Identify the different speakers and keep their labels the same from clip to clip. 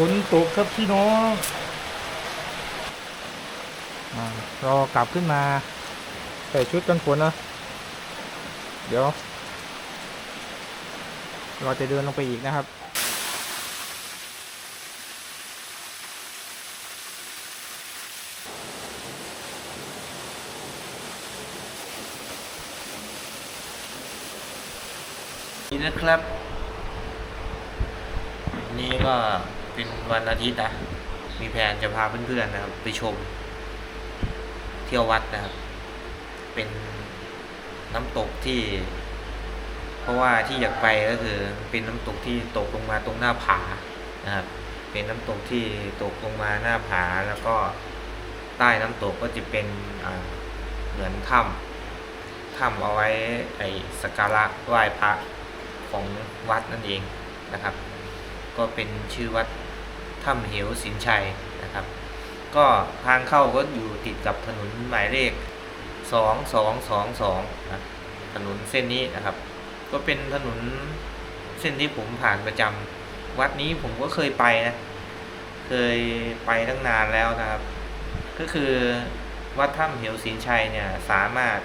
Speaker 1: ฝนตกครับพี่น้องอรอกลับขึ้นมา ใส่ชุดกันฝนนะ เดี๋ยว เราจะเดินลงไปอีกนะครับ
Speaker 2: นี่นะครับ นี่ก็ วันอาทิตย์นะมีแผนจะพาเพื่อนๆนะครับ ไปชม เที่ยววัดนะครับ เป็นน้ำตกที่ เพราะว่าที่อยากไปก็คือ เป็นน้ำตกที่ตกลงมาตรงหน้าผานะครับ เป็นน้ำตกที่ตกลงมาหน้าผาแล้วก็ใต้น้ำตกก็จะเป็นเหมือนถ้ำถ้ำเอาไว้ไอสักการะไหว้พระของวัดนั่นเองนะครับ ก็เป็นชื่อวัด ถ้ำเหวสินชัยนะครับ ก็ทางเข้าก็อยู่ติดกับถนนหมายเลข 2222นะถนนเส้นนี้นะครับ ก็เป็นถนนเส้นที่ผมผ่านประจำวัดนี้ผมก็เคยไปนะ เคยไปตั้งนานแล้วนะครับ ก็คือวัดถ้ำเหวสินชัยเนี่ยสามารถ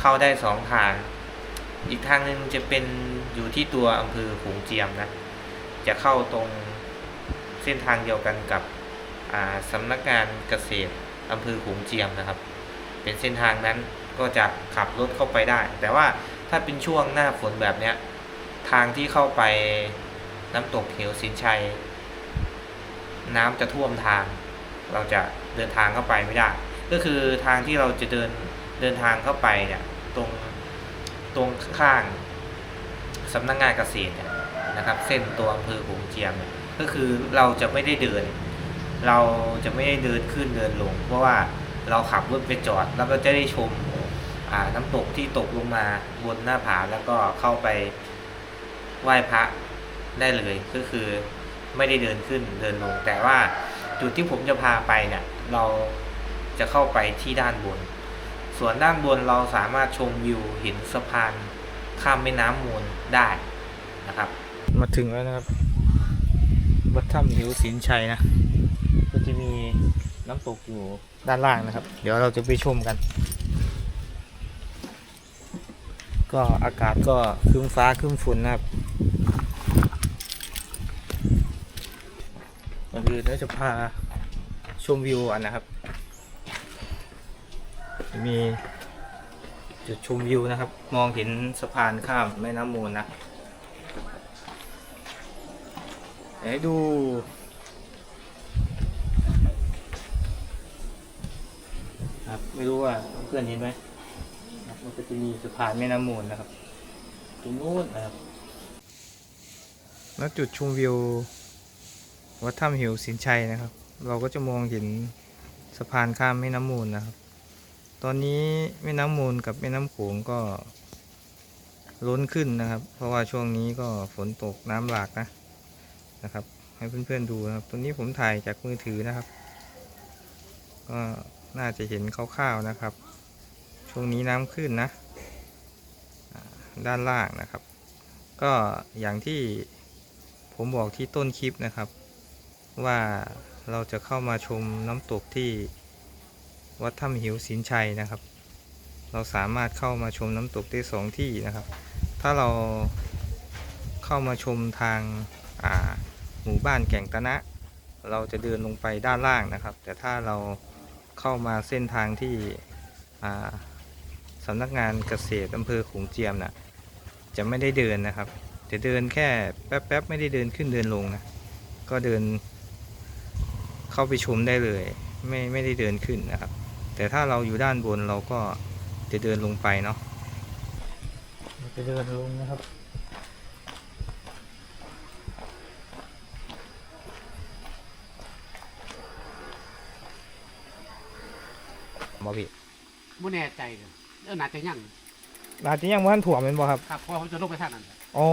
Speaker 2: เข้าได้สองทาง อีกทางหนึ่งจะเป็นอยู่ที่ตัวอำเภอขงเจียมนะ จะเข้าตรง เส้นทางเดียวกันกับสำนักงานเกษตรอำเภอขงเจียมนะครับ เป็นเส้นทางนั้นก็จะขับรถเข้าไปได้ แต่ว่าถ้าเป็นช่วงหน้าฝนแบบเนี้ยทางที่เข้าไปน้ำตกเหวสินชัย น้ำจะท่วมทาง เราจะเดินทางเข้าไปไม่ได้ ก็คือทางที่เราจะเดินเดินทางเข้าไปเนี่ยตรงตรงข้างสำนักงานเกษตรเนี่ยนะครับ เส้นตัวอำเภอหงเจียมเนี่ย ก็คือเราจะไม่ได้เดิน เราจะไม่ได้เดินขึ้นเดินลง เพราะว่าเราขับรถไปจอดแล้วก็จะได้ชมน้ำตกที่ตกลงมาบนหน้าผาแล้วก็เข้าไปไหว้พระได้เลยก็คือไม่ได้เดินขึ้นเดินลง แต่ว่าจุดที่ผมจะพาไปเนี่ยเราจะเข้าไปที่ด้านบน ส่วนด้านบนเราสามารถชมวิวเห็นสะพานข้ามแม่น้ำมูลได้นะครับ
Speaker 1: มาถึงแล้วนะครับ วัดถ้ำเหวสินชัยนะ ก็จะมีน้ำตกอยู่ด้านล่างนะครับ เดี๋ยวเราจะไปชมกัน ก็อากาศก็ครึ้มฟ้าครึ้มฝนนะครับก่อนอื่นเราจะพาชมวิวอะนะครับ มีจุดชมวิวนะครับ มองเห็นสะพานข้ามแม่น้ำมูลนะ ดี๋ยวให้ดูครับไม่รู้ว่าเพื่อนเห็นไหมมันก็จะมีสะพานแม่น้ำมูลนะครับตรงนู้นนะครับแล้วจุดชมวิววัดถ้ำหิวสินชัยนะครับ เราก็จะมองเห็นสะพานข้ามแม่น้ำมูลนะครับ ตอนนี้แม่น้ำมูลกับแม่น้ำโขงก็ล้นขึ้นนะครับ เพราะว่าช่วงนี้ก็ฝนตกน้ำหลากนะ นะครับ ให้เพื่อนๆดูนะครับ ตัวนี้ผมถ่ายจากมือถือนะครับ ก็น่าจะเห็นคร่าวๆนะครับ ช่วงนี้น้ำขึ้นนะ ด้านล่างนะครับ ก็อย่างที่ผมบอกที่ต้นคลิปนะครับ ว่าเราจะเข้ามาชมน้ำตกที่วัดถ้ำหิวสินชัยนะครับ เราสามารถเข้ามาชมน้ำตกได้สองที่นะครับ ถ้าเราเข้ามาชมทางอ่า หมู่บ้านแก่งตะนะ เราจะเดินลงไปด้านล่างนะครับ แต่ถ้าเราเข้ามาเส้นทางที่สำนักงานเกษตรอำเภอขงเจียมนะ่ะจะไม่ได้เดินนะครับจะเดินแค่แป๊บๆไม่ได้เดินขึ้นเดินลงนะก็เดินเข้าไปชมได้เลย ไม่ไม่ได้เดินขึ้นนะครับ แต่ถ้าเราอยู่ด้านบนเราก็จะเดินลงไปเนาะจะเดินลงนะครับ บอพี่
Speaker 3: ไม่แน่ใจเลยเออน่าจะยัง
Speaker 1: อาจจะยังไม่ทันถ่วมเป็นบ่ครับ
Speaker 3: ครับเพราะว่าผมจะลงไปท่างนั้น
Speaker 1: อ๋อ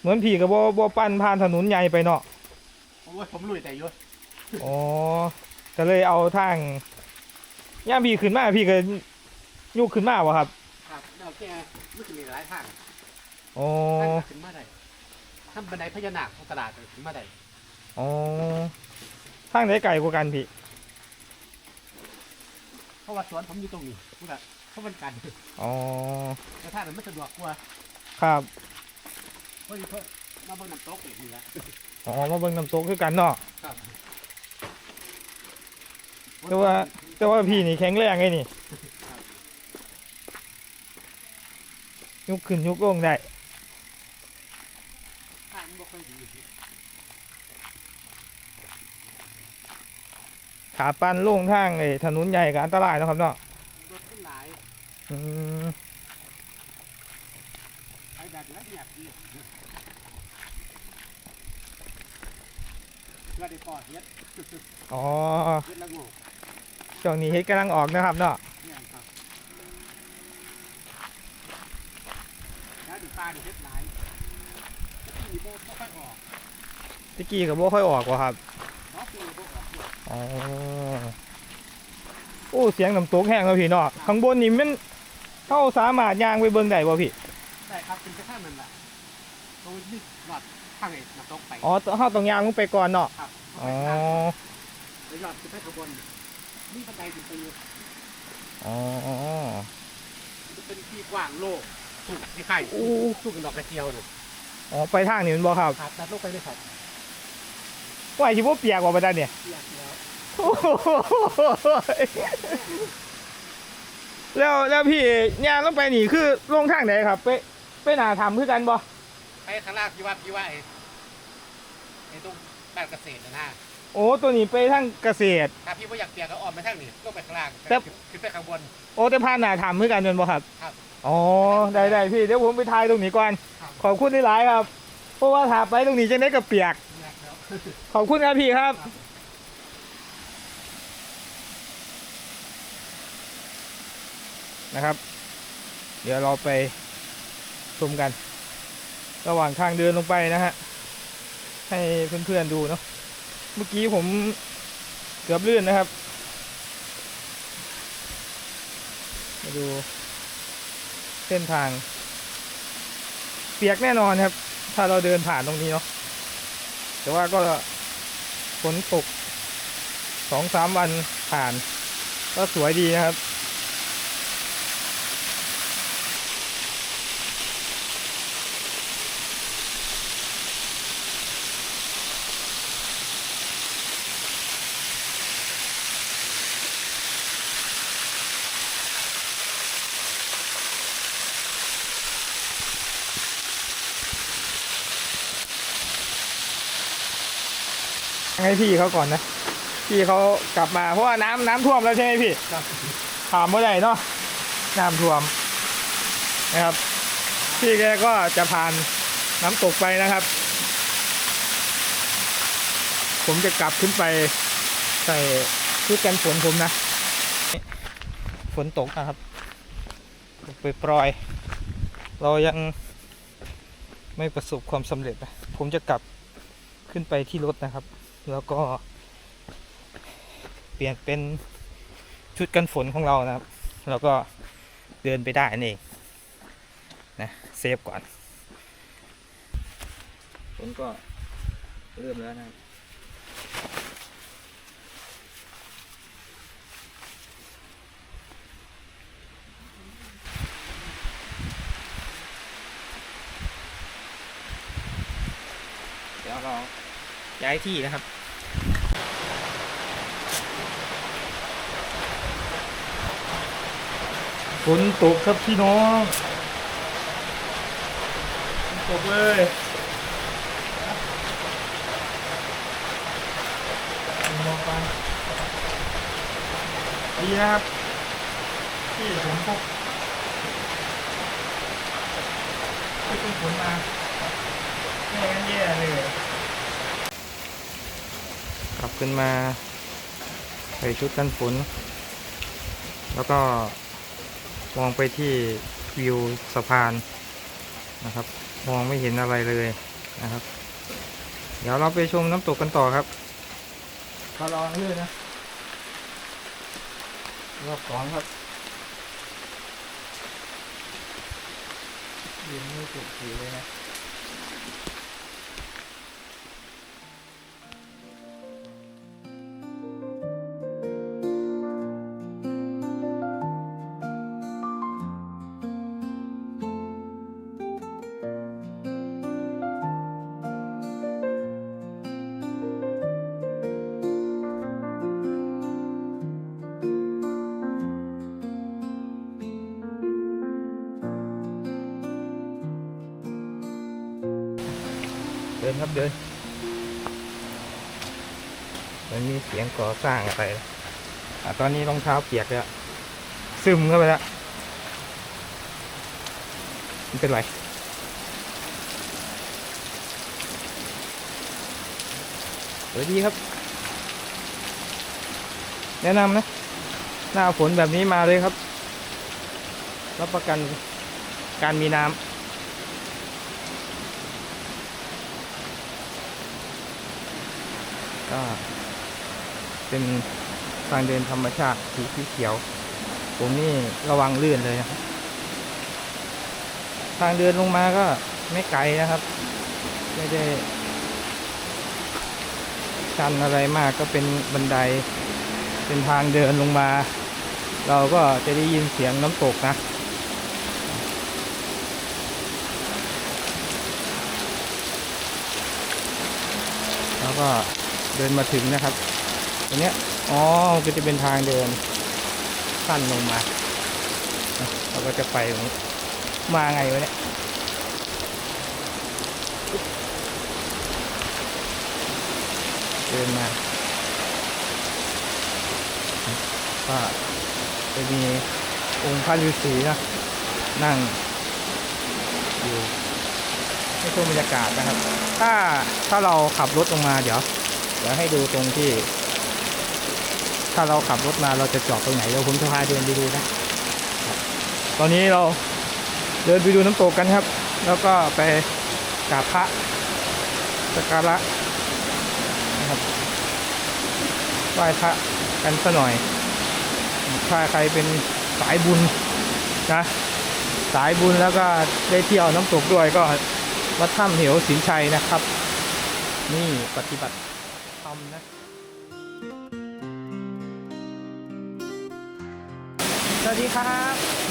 Speaker 1: เหมือนผีกับบ่บ่ปั่นผ่านถนนใหญ่ไปเนาะ
Speaker 3: เพราะว่าผมลุยแต่อยศ
Speaker 1: อ๋อก็เลยเอาทางย่ามพี่ขึ้นมาพี่ก็ยุกขึ้นมาวะครับ
Speaker 3: ครับแล้วแกมันจะมีหลายทาง
Speaker 1: อ๋อ
Speaker 3: ทางขึ้นมาได้บันไดพญานาคของตลาดถึงมาได้
Speaker 1: อ๋อ ทางไหนไกลกว่ากันพี่
Speaker 3: เพราะว่าสวนผมอยู่ตรงนี้พูดอะเขาเป็นกัน
Speaker 1: อ๋อ
Speaker 3: แต่ถ้ามันไม่สะดวกกว่า
Speaker 1: ครับ
Speaker 3: เพราะเพิ่มมาเบิ่งน้ำตกอีกนี่ละ
Speaker 1: อ๋อมาเบิ่งน้ำตกคือกันเนาะ
Speaker 3: ครับ
Speaker 1: แต่ว่าแต่ว่าพี่นี่แข็งแรงไงนี่ยกขึ้นยกลงได้
Speaker 3: ทางมันบ่ค่อยดี
Speaker 1: ขาปั้นโล่งทางไอ้ถนนใหญ่ก็อันตรายนะครับเนาะ
Speaker 3: รถขึ้นหลาย
Speaker 1: อืม
Speaker 3: ไปแบบละเอียดดีว่าได้ปอดเฮ็ด
Speaker 1: อ๋อ
Speaker 3: เฮ็ดละงู
Speaker 1: ช่วงนี้เฮ็ดกำลังออกนะครับเนาะ
Speaker 3: เนี่ยครับแล้วดูปลาดูเฮ็ดหลายที่โบไม่ค่อยออก
Speaker 1: ตะกี้ก็บ่ค่อยออกว่ะครับ
Speaker 3: เนาะปีโบออก
Speaker 1: อ๋อโอ้เสียงน้ำตกแห้งแล้วพี่เนาะข้างบนนี่มันเข้าสามารถย่างไปเบิ่งได้บ่พี่
Speaker 3: ได้ครับเป็นแค่ท่ามันแหละตรงนี้หลอดข้างไอ้น้ำตกไป
Speaker 1: อ๋อเฮาต้องย่างลงไปก่อนเนาะ
Speaker 3: ครับ
Speaker 1: อ๋อ
Speaker 3: แล้วหลอดขึ้นไปข้างบนนี่บันไดถึงไปอยู่
Speaker 1: อ๋อ
Speaker 3: จะเป็นที่กว้างโล่งถูกที่ไข่
Speaker 1: อู้
Speaker 3: ถูกกับดอกกระเจียวน่ะ
Speaker 1: อ๋อไปทางนี้แมันบ่ครับ
Speaker 3: ครับตัดลงไปเลยครับ
Speaker 1: ไหวสิบ่เปียกว่าบ่ได้เนี่ย
Speaker 3: เปียกแล้ว
Speaker 1: โอ้โหแล้วแล้วพี่ย่างลงไปนี่คือลงทางไหนครับ ไปไปหน้าถ้ำคือกันบ่
Speaker 3: ไปข้างล่างพี่ว่าพี่ว่าไอ้ไอ้ตรงบ้านเกษตรนะนะ
Speaker 1: โอ้ตัวนี้ไปทางเกษตร
Speaker 3: ถ้าพี่ว่าอยากเปียกก็อ้อมไปทางนี้ลงไปข้างล่าง
Speaker 1: แต่
Speaker 3: ขึ้นไปข้างบน
Speaker 1: โอ้แต่ผ่านหน้าถ้ำคือกันแม่นบ่ครับ
Speaker 3: ครับ
Speaker 1: อ๋อได้ได้พี่เดี๋ยวผมไปถ่ายตรงนี้ก่อน
Speaker 3: ครับ
Speaker 1: ขอบคุณที่หลายครับ เพราะว่าถ้าไปตรงนี้จะได้กับเปียก
Speaker 3: เปียกแล้ว
Speaker 1: ขอบคุณครับพี่ครับ นะครับ เดี๋ยวเราไปชมกัน ระหว่างทางเดินลงไปนะฮะ ให้เพื่อนๆดูเนาะ เมื่อกี้ผมเกือบลื่นนะครับ มาดูเส้นทาง เปียกแน่นอนครับ ถ้าเราเดินผ่านตรงนี้เนาะ แต่ว่าก็ฝนตกสองสามวันผ่าน ก็สวยดีนะครับ ให้พี่เขาก่อนนะ พี่เขากลับมาเพราะว่าน้ำน้ำท่วมแล้วใช่ไหมพี่ถามเมื่อไหร่เนาะน้ำท่วมนะครับ พี่แกก็จะผ่านน้ำตกไปนะครับ ผมจะกลับขึ้นไปใส่ชุดกันฝนผมนะ ฝนตกนะครับตกไปปล่อย เรายังไม่ประสบความสำเร็จนะผมจะกลับขึ้นไปที่รถนะครับ แล้วก็เปลี่ยนเป็นชุดกันฝนของเรานะครับ แล้วก็เดินไปได้นั่นเองนะเซฟก่อนฝนก็เริ่มแล้วนะครับเดี๋ยวเราย้ายที่นะครับ ฝนตกครับพี่น้องฝนตกเลยมองไปดีนะครับ ที่ผมพกที่เป็นฝนมาไม่งั้นแย่เลย กลับขึ้นมาใส่ชุดกันฝน แล้วก็ มองไปที่วิวสะพานนะครับ มองไม่เห็นอะไรเลยนะครับ เดี๋ยวเราไปชมน้ำตกกันต่อครับพอลองเลยนะรอบสองครับยืนไม่สุดสีเลยนะ สร้างอะไรอะตอนนี้รองเท้าเปียกแล้วซึมเข้าไปแล้วมันเป็นไรสวยดีครับ แนะนำนะ หน้าฝนแบบนี้มาเลยครับ รับประกันการมีน้ำก็ เป็นทางเดินธรรมชาติสีเขียว ผมนี่ระวังลื่นเลยนะครับ ทางเดินลงมาก็ไม่ไกลนะครับ ไม่ได้ชันอะไรมากก็เป็นบันได เป็นทางเดินลงมา เราก็จะได้ยินเสียงน้ำตกนะแล้วก็เดินมาถึงนะครับ รงเนี้ยอ๋อก็จะเป็นทางเดินสั้นลงมาเราก็จะไปตรงนี้มาไงวะเนี่ยเดินมาก็จะมีองค์พระฤาษีนะนั่งอยู่ให้ชมบรรยากาศนะครับ ถ้าถ้าเราขับรถลงมาเดี๋ยว เดี๋ยวให้ดูตรงที่ ถ้าเราขับรถมาเราจะจอดตรงไหนเดี๋ยวผมจะพาเดินไปดูนะ ตอนนี้เราเดินไปดูน้ำตกกันครับ แล้วก็ไปกราบพระสักการะนะครับไหว้พระกันสัหน่อย ถ้าใครเป็นสายบุญนะ สายบุญแล้วก็ได้เที่ยวน้ำตกด้วยก็วัดถ้ำเหวสินชัยนะครับ นี่ปฏิบัติธรรมนะ วัสดีครับ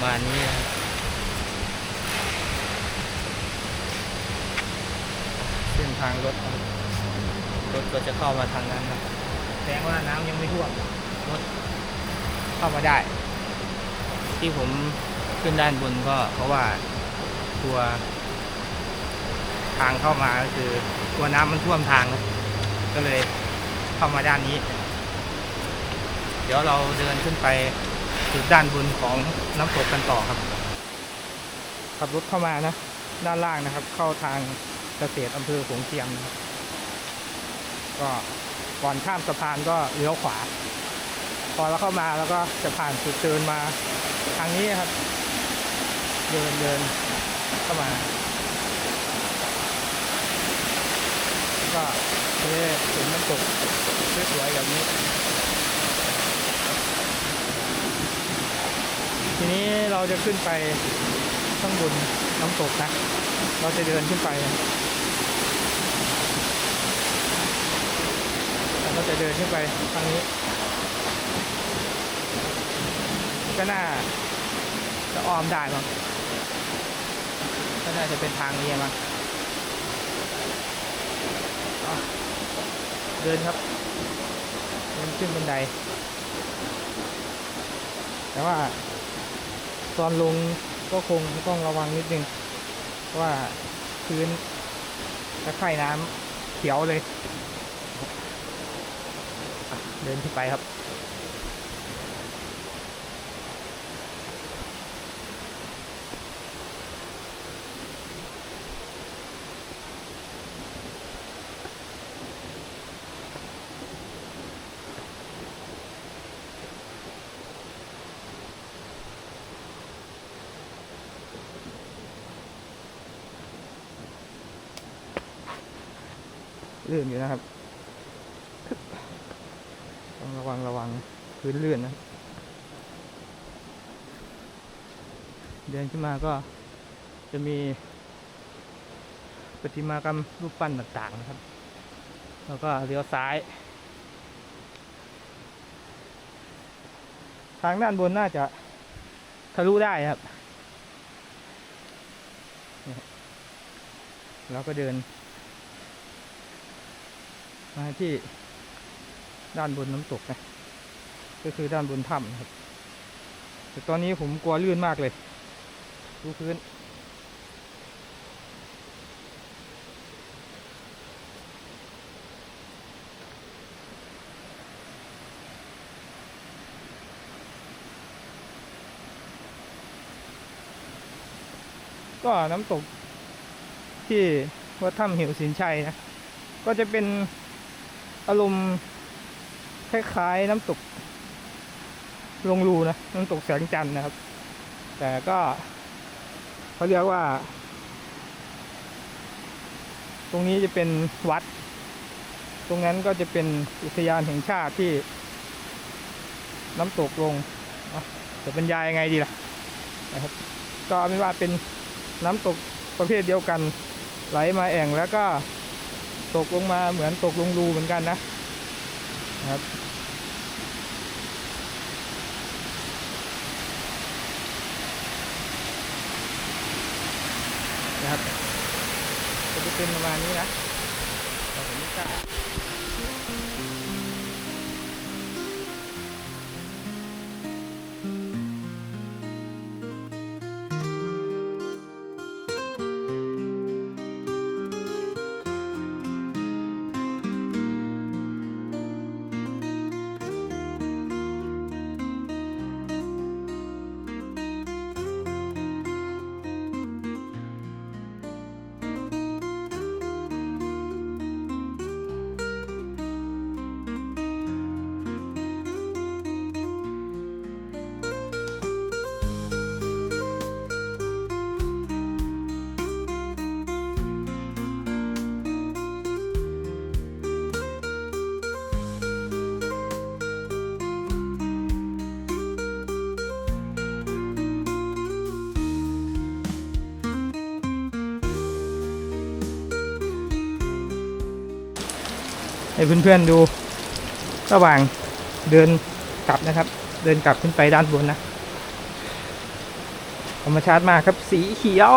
Speaker 1: ประมาณนี้นะครับเส้นทางรถนะครับรถก็จะเข้ามาทางนั้นนะแสดงว่าน้ำยังไม่ท่วมรถเข้ามาได้ ที่ผมขึ้นด้านบนก็เพราะว่าตัวทางเข้ามาก็คือตัวน้ำมันท่วมทางนะก็เลยเข้ามาด้านนี้ เดี๋ยวเราเดินขึ้นไป จุดด้านบนของน้ำตกกันต่อครับ ขับรถเข้ามานะ ด้านล่างนะครับ เข้าทางเกษตรอำเภอโขงเจียมนะครับก็ก่อนข้ามสะพานก็เลี้ยวขวา พอเราเข้ามาแล้วก็จะผ่านจุดเดินมาทางนี้ครับ เดินเดินเข้ามา ก็เห็นน้ำตกสวยๆแบบนี้ ทีนี้เราจะขึ้นไปข้างบนน้ำตกนะ เราจะเดินขึ้นไปเราก็จะเดินขึ้นไปทางนี้ ก็น่าจะอ้อมได้มั้งก็น่าจะเป็นทางนี้มั้งเดินครับเดินขึ้นบันได แต่ว่า ตอนลงก็คงต้องระวังนิดนึงว่าพื้นตะไคร่น้ำเขียวเลย เดินขึ้นไปครับ ลื่นอยู่นะครับต้องระวังระวังพื้นลื่นนะ เดินขึ้นมาก็จะมีประติมากรรมรูปปั้นต่างๆนะครับ แล้วก็เลี้ยวซ้าย ทางด้านบนน่าจะทะลุได้ครับนี่ครับแล้วก็เดิน มาที่ด้านบนน้ำตกนะ ก็คือด้านบนถ้ำนะครับ แต่ตอนนี้ผมกลัวลื่นมากเลย ดูพื้น ก็น้ำตกที่วัดถ้ำเหวสินชัยนะ ก็จะเป็น อารมณ์คล้ายๆน้ำตกลงรูนะน้ำตกแสงจันทร์นะครับ แต่ก็เขาเรียกว่า ตรงนี้จะเป็นวัด ตรงนั้นก็จะเป็นอุทยานแห่งชาติที่ น้ำตกลงจะบรรยายยังไงดีล่ะนะครับ ก็เอาเป็นว่าเป็นน้ำตกประเภทเดียวกัน ไหลมาแอ่งแล้วก็ ตกลงมาเหมือนตกลงรูเหมือนกันนะครับ นะครับ จะเป็นประมาณนี้นะแต่ผมไม่กล้า ให้เพื่อนๆดูระหว่างเดินกลับนะครับ เดินกลับขึ้นไปด้านบนนะธรรมชาติมากครับสีเขียว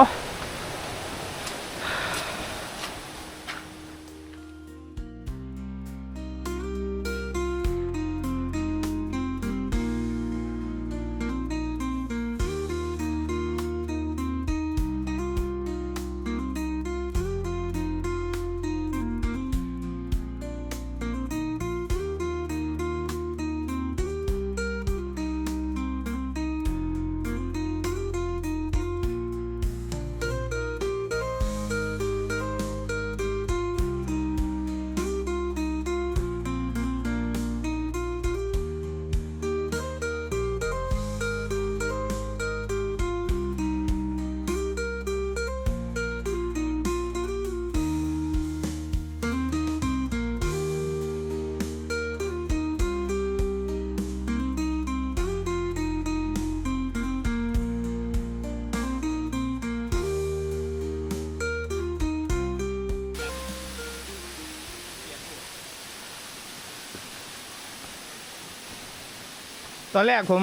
Speaker 1: ตอนแรกผม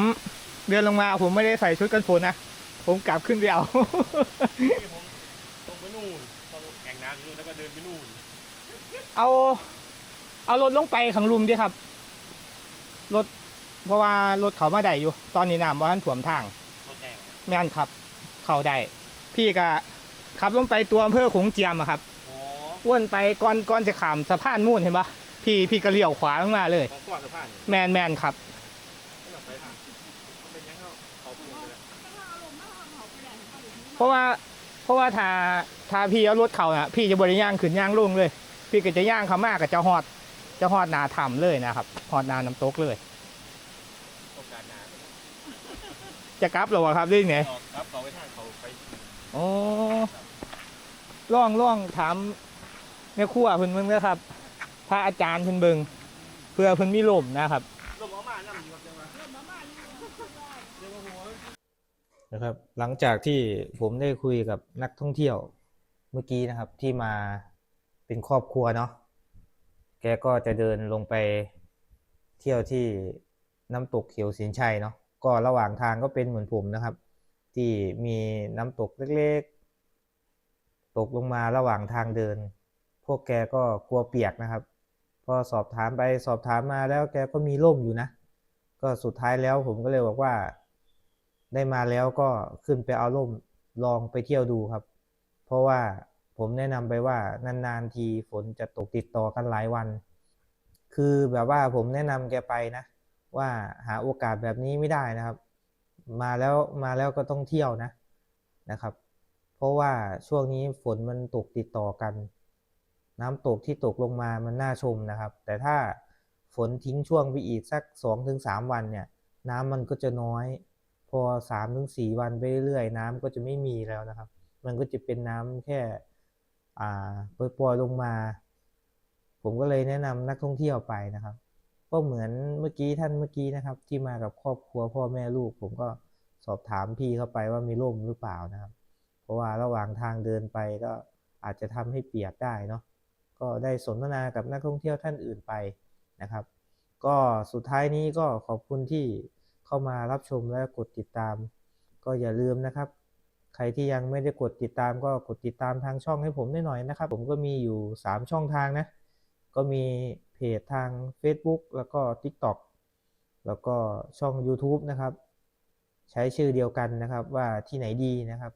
Speaker 1: เดินลงมาผมไม่ได้ใส่ชุดกันฝนนะ ผมกลับขึ้นไปเอา
Speaker 3: ที่ผมลงไปนู่นตอนแข่งน้ำนู่นแล้วก็เดินไปนู่น
Speaker 1: เอา เอารถลงไปขังลุมดิครับ รถ เพราะว่ารถเขามาได้อยู่ ตอนนี้น้ำว่าท่านถ่วมทาง
Speaker 3: รถแข่ง
Speaker 1: แม่นครับ เข้าได้ พี่ก็ขับลงไปตัวอำเภอขงเจียมอะครับ
Speaker 3: โอ้
Speaker 1: วนไปก่อนก่อนจะขามสะพานมุ่นเห็นปะพี่พี่ก็เลี้ยวขวาลงมาเลย
Speaker 3: ของขวาสะพานนี่
Speaker 1: แมนแมนครับ
Speaker 3: ไม่ต้องไปทางมันเป็นยังไงเขาพูดเลย
Speaker 1: เพราะว่าเพราะว่าถ้าถ้าพี่เอารถเขาน่ะพี่จะบริย่างขึ้นย่างลงเลย พี่ก็จะย่างเขามากกับจะฮอดจะฮอดหนาถ้ำเลยนะครับฮอดหนาน้ำตกเลย
Speaker 3: โอกาสหนา
Speaker 1: จะกลับหรอวะครับเรื่องไหน
Speaker 3: ออกครับเขาไปทางเขาไป
Speaker 1: โอ้ล่องล่องถามแม่ครัวเพิ่นเบิ่งเด้อครับ พระอาจารย์เพิ่นเบิ่งเพื่อเพิ่นมีลมนะครับ
Speaker 3: ลมเอามานั่งอยู่กับจังหวะลมเอามาอยู่เดี๋ยวมาหัว
Speaker 2: นะครับ หลังจากที่ผมได้คุยกับนักท่องเที่ยวเมื่อกี้นะครับที่มาเป็นครอบครัวเนาะแกก็จะเดินลงไปเที่ยวที่น้ำตกเขียวสินชัยเนาะก็ระหว่างทางก็เป็นเหมือนผมนะครับ ที่มีน้ำตกเล็กๆ ตกลงมาระหว่างทางเดิน พวกแกก็กลัวเปียกนะครับ พอสอบถามไปสอบถามมาแล้วแกก็มีร่มอยู่นะ ก็สุดท้ายแล้วผมก็เลยบอกว่า ได้มาแล้วก็ขึ้นไปเอาร่มลองไปเที่ยวดูครับ เพราะว่าผมแนะนำไปว่านานๆทีฝนจะตกติดต่อกันหลายวัน คือแบบว่าผมแนะนำแกไปนะ ว่าหาโอกาสแบบนี้ไม่ได้นะครับ มาแล้วมาแล้วก็ต้องเที่ยวนะนะครับ เพราะว่าช่วงนี้ฝนมันตกติดต่อกัน น้ำตกที่ตกลงมามันน่าชมนะครับ แต่ถ้าฝนทิ้งช่วงไปอีกสักสองถึงสามวันเนี่ย น้ำมันก็จะน้อย พอสามถึงสี่วันไปเรื่อยๆน้ำก็จะไม่มีแล้วนะครับ มันก็จะเป็นน้ำแค่อ่าปล่อยลงมา ผมก็เลยแนะนำนักท่องเที่ยวไปนะครับ ก็เหมือนเมื่อกี้ท่านเมื่อกี้นะครับ ที่มากับครอบครัวพ่อแม่ลูก ผมก็สอบถามพี่เข้าไปว่ามีร่มหรือเปล่านะครับ เพราะว่าระหว่างทางเดินไปก็อาจจะทำให้เปียกได้เนาะก็ได้สนทนากับนักท่องเที่ยวท่านอื่นไปนะครับ ก็สุดท้ายนี้ก็ขอบคุณที่ เข้ามารับชมและกดติดตาม ก็อย่าลืมนะครับ ใครที่ยังไม่ได้กดติดตามก็กดติดตามทางช่องให้ผมได้หน่อยนะครับ ผมก็มีอยู่ 3 ช่องทางนะ ก็มีเพจทาง Facebook แล้วก็ TikTok แล้วก็ช่อง YouTube นะครับ ใช้ชื่อเดียวกันนะครับว่าที่ไหนดีนะครับ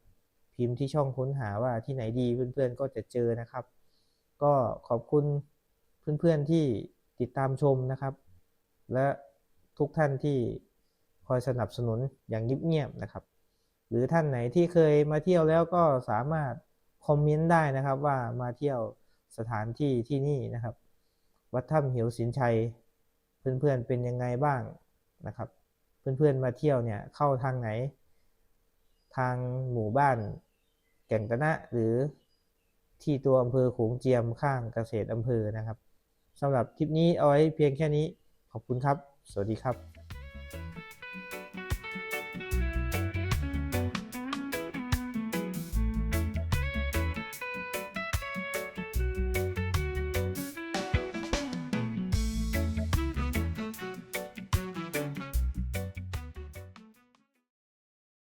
Speaker 2: พิมพ์ที่ช่องค้นหาว่าที่ไหนดีเพื่อนๆก็จะเจอนะครับ ก็ขอบคุณเพื่อนๆที่ติดตามชมนะครับ และทุกท่านที่ อยสนับสนุนอย่างเงียบๆนะครับ หรือท่านไหนที่เคยมาเที่ยวแล้วก็สามารถคอมเมนต์ได้นะครับว่ามาเที่ยวสถานที่ที่นี่นะครับ วัดถ้ำเหวสินชัย เพื่อนๆเป็นยังไงบ้างนะครับ เพื่อนๆมาเที่ยวเนี่ยเข้าทางไหน ทางหมู่บ้านแก่งตะนะ หรือที่ตัวอำเภอขงเจียมข้างเกษตรอำเภอนะครับสำหรับคลิปนี้เอาไว้เพียงแค่นี้ขอบคุณครับ สวัสดีครับ